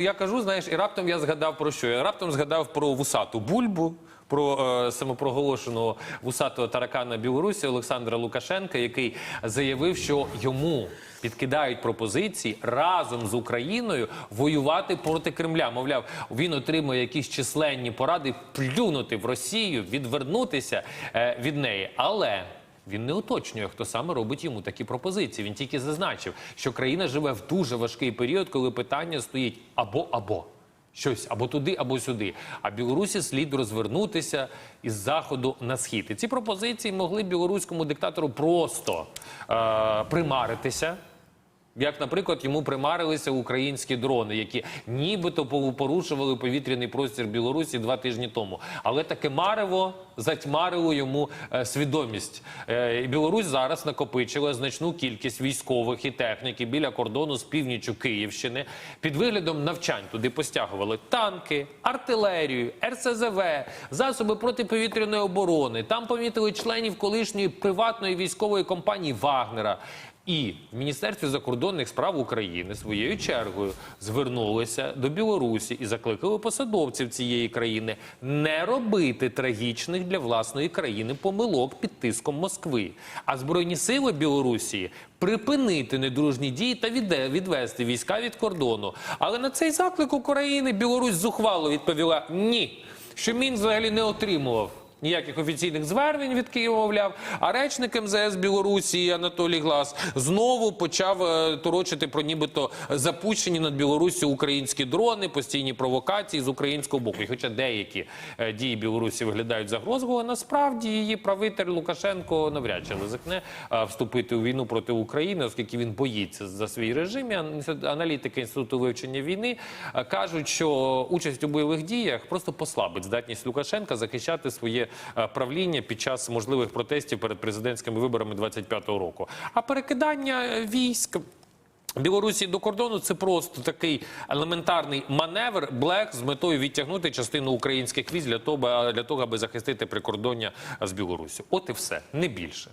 Я кажу, знаєш, і раптом я згадав про що? Я раптом згадав про вусату бульбу. Про е, самопроголошеного вусатого таракана Білорусі Олександра Лукашенка, який заявив, що йому підкидають пропозиції разом з Україною воювати проти Кремля. Мовляв, він отримує якісь численні поради плюнути в Росію, відвернутися е, від неї. Але він не уточнює, хто саме робить йому такі пропозиції. Він тільки зазначив, що країна живе в дуже важкий період, коли питання стоїть або або. Щось або туди, або сюди. А Білорусі слід розвернутися із заходу на схід. І ці пропозиції могли білоруському диктатору просто е- примаритися. Як, наприклад, йому примарилися українські дрони, які нібито порушували повітряний простір Білорусі два тижні тому. Але таке марево затьмарило йому е, свідомість. Е, Білорусь зараз накопичила значну кількість військових і техніки біля кордону з північю Київщини. Під виглядом навчань туди постягували танки, артилерію, РСЗВ, засоби протиповітряної оборони. Там помітили членів колишньої приватної військової компанії Вагнера. І в Міністерстві закордонних справ України своєю чергою звернулися до Білорусі і закликали посадовців цієї країни не робити трагічних для власної країни помилок під тиском Москви. А збройні сили Білорусі припинити недружні дії та відвести війська від кордону. Але на цей заклик України Білорусь зухвало відповіла ні, що Мін взагалі не отримував. Ніяких офіційних звернень від Києва, мовляв, а речник МЗС Білорусі Анатолій Глас знову почав е, торочити про нібито запущені над Білоруссю українські дрони, постійні провокації з українського боку. І хоча деякі е, дії Білорусі виглядають загрозливо, насправді її правитель Лукашенко навряд чи ризикне е, вступити у війну проти України, оскільки він боїться за свій режим. Аналітики інституту вивчення війни кажуть, що участь у бойових діях просто послабить здатність Лукашенка захищати своє правління під час можливих протестів перед президентськими виборами 25-го року. А перекидання е, військ. Білорусі до кордону це просто такий елементарний маневр блек з метою відтягнути частину українських того, для того, аби захистити прикордоння з Білорусі. От і все, не більше.